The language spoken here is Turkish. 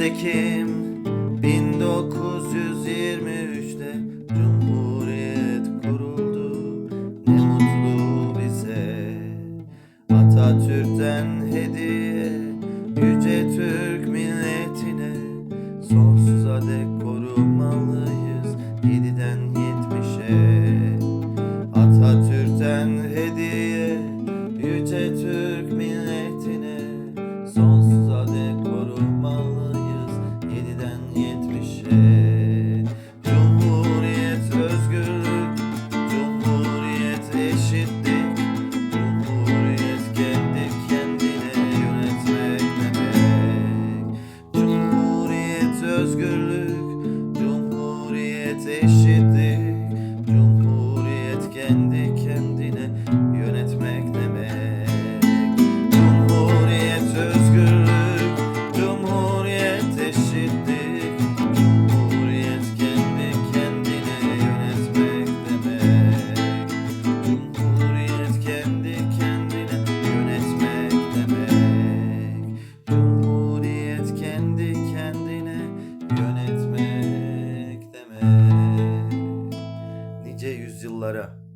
Ekim 1923'te Cumhuriyet kuruldu. Ne mutlu bize. Atatürk'ten hediye Yüce Türk milletine. Sonsuza dek korumalıyız 7'den 70'e Atatürk'ten özgürlük Cumhuriyet eşitlik Cumhuriyet kendi nice yüzyıllara.